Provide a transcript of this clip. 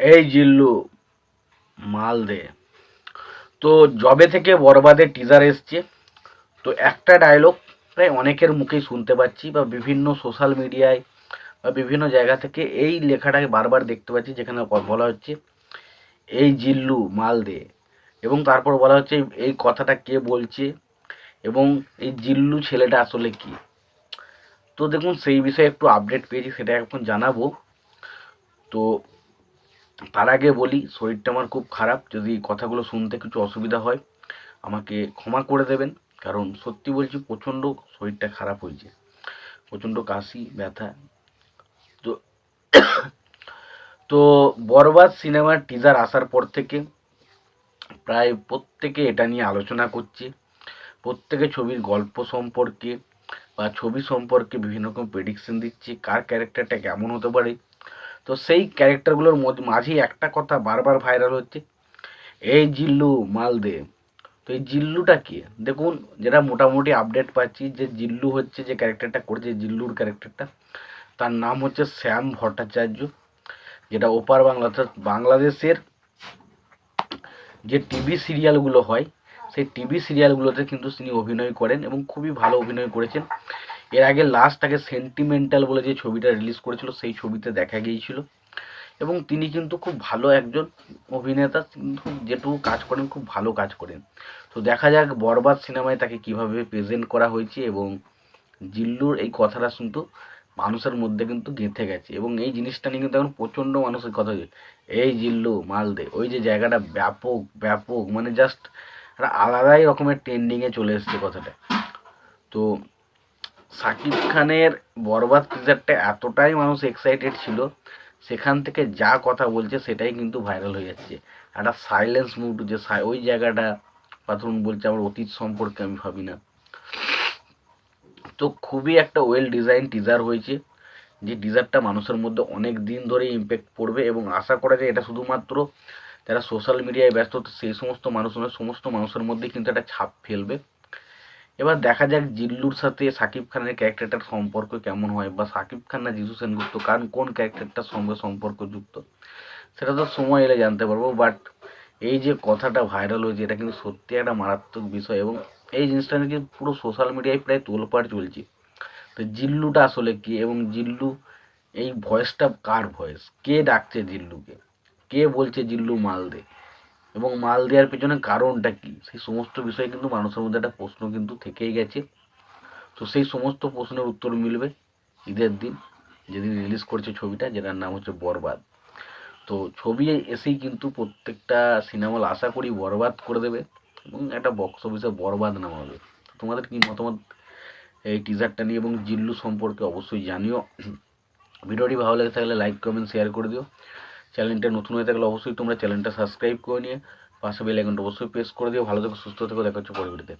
এই জিল্লু, মাল দে। তো জবে থেকে বরবাদের টিজার এসছে। তো একটা ডায়লগ প্রায় অনেকের মুখেই শুনতে পাচ্ছি বা বিভিন্ন সোশ্যাল মিডিয়ায় বা বিভিন্ন জায়গা থেকে এই লেখাটাকে বারবার দেখতে পাচ্ছি, যেখানে বলা হচ্ছে, এই জিল্লু, মাল দে। এবং তারপর বলা হচ্ছে, এই কথাটা কে বলছে? এবং এই জিল্লু ছেলেটা আসলে কি? তো দেখুন, সেই বিষয়ে একটু আপডেট পেয়েছি, সেটা এখন জানাব। তো তার আগে বলি, শরীরটা আমার খুব খারাপ। যদি কথাগুলো শুনতে কিছু অসুবিধা হয়, আমাকে ক্ষমা করে দেবেন। কারণ সত্যি বলছি, প্রচণ্ড শরীরটা খারাপ হয়েছে। প্রচণ্ড কাশি, ব্যথা। তো তো বরবাদ সিনেমার টিজার আসার পর থেকে প্রায় প্রত্যেকে এটা নিয়ে আলোচনা করছে। প্রত্যেকে ছবির গল্প সম্পর্কে বা ছবি সম্পর্কে বিভিন্ন রকম প্রেডিকশন দিচ্ছে। কার ক্যারেক্টারটা কেমন হতে পারে? তো সেই ক্যারেক্টারগুলোর মাঝেই একটা কথা বারবার ভাইরাল হচ্ছে। এই জিল্লু মালদে তো এই জিল্লুটা কি? দেখুন, যেটা মোটামুটি আপডেট পাচ্ছি যে জিল্লু হচ্ছে যে ক্যারেক্টারটা করেছে, জিল্লুর ক্যারেক্টারটা তার নাম হচ্ছে শ্যাম ভট্টাচার্য, যেটা ওপার বাংলা, অর্থাৎ বাংলাদেশের যে টিভি সিরিয়ালগুলো হয়, সেই টিভি সিরিয়ালগুলোতে কিন্তু তিনি অভিনয় করেন এবং খুবই ভালো অভিনয় করেছেন। এর আগে লাস্ট তাকে সেন্টিমেন্টাল বলে যে ছবিটা রিলিজ করেছিল, সেই ছবিতে দেখা গিয়েছিল। এবং তিনি কিন্তু খুব ভালো একজন অভিনেতা কিন্তু যেটুকু কাজ করেন, খুব ভালো কাজ করেন। তো দেখা যাক বরবাদ সিনেমায় তাকে কীভাবে প্রেজেন্ট করা হয়েছে এবং জিল্লুর এই কথাটা কিন্তু মানুষের মধ্যে কিন্তু গেঁথে গেছে। এবং এই জিনিসটা নিয়ে কিন্তু এখন প্রচণ্ড মানুষের কথা হচ্ছে। এই জিল্লু মালদে ওই যে জায়গাটা ব্যাপক ব্যাপক মানে জাস্ট একটা আলাদাই রকমের ট্রেন্ডিংয়ে চলে এসছে কথাটা। তো সাকিব খানের বরবাদ টিজারটা এতটাই মানুষ এক্সাইটেড ছিল, সেখান থেকে যা কথা বলছে সেটাই কিন্তু ভাইরাল হয়ে যাচ্ছে। একটা সাইলেন্স মুড যে ওই জায়গাটা বা ধরুন বলছে আমার অতীত সম্পর্কে আমি ভাবি না। তো খুবই একটা ওয়েল ডিজাইন টিজার হয়েছে, যে টিজারটা মানুষের মধ্যে অনেক দিন ধরে ইম্প্যাক্ট পড়বে এবং আশা করা যায় এটা শুধুমাত্র যারা সোশ্যাল মিডিয়ায় ব্যস্ত, সেই সমস্ত মানুষ সমস্ত মানুষের মধ্যে কিন্তু একটা ছাপ ফেলবে। এবার দেখা যাক জিল্লুর সাথে সাকিব খানের ক্যারেক্টারটার সম্পর্ক কেমন হয় বা সাকিব খান না জিসু সেনগুপ্ত কারণ কোন ক্যারেক্টারটার সঙ্গে সম্পর্কযুক্ত সেটা তো সময় এলে জানতে পারব বাট এই যে কথাটা ভাইরাল হয়েছে, এটা কিন্তু সত্যি একটা মারাত্মক বিষয় এবং এই জিনিসটা নাকি পুরো সোশ্যাল মিডিয়ায় প্রায় তোলপাড় চলছে। তো জিল্লুটা আসলে কি এবং জিল্লু, এই ভয়েসটা কার ভয়েস কে ডাকছে জিল্লুকে? কে বলছে জিল্লু মাল দে এবং মাল দেওয়ার পেছনে কারণটা কি? সেই সমস্ত বিষয়ে কিন্তু মানুষের মধ্যে একটা প্রশ্ন কিন্তু থেকেই গেছে। তো সেই সমস্ত প্রশ্নের উত্তর মিলবে ঈদের দিন। যেদিন রিলিজ করছে ছবিটা, যেটার নাম হচ্ছে বরবাদ। তো ছবি এসেই কিন্তু প্রত্যেকটা সিনেমা আশা করি বরবাদ করে দেবে এবং একটা বক্স অফিসে বরবাদ নাম হবে তোমাদের কি মতামত এই টিজারটা নিয়ে এবং জিল্লু সম্পর্কে অবশ্যই জানিও। ভিডিওটি ভালো লেগে থাকলে লাইক কমেন্ট শেয়ার করে দিও। চ্যানেলটা নতুন হয়ে থাকলে অবশ্যই তোমরা চ্যানেলটা সাবস্ক্রাইব করে নিয়ে পাশে বেল আইকনটা অবশ্যই প্রেস করে দিও। ভালো থেকো, সুস্থ থেকো, দেখা হচ্ছে পরবর্তীতে।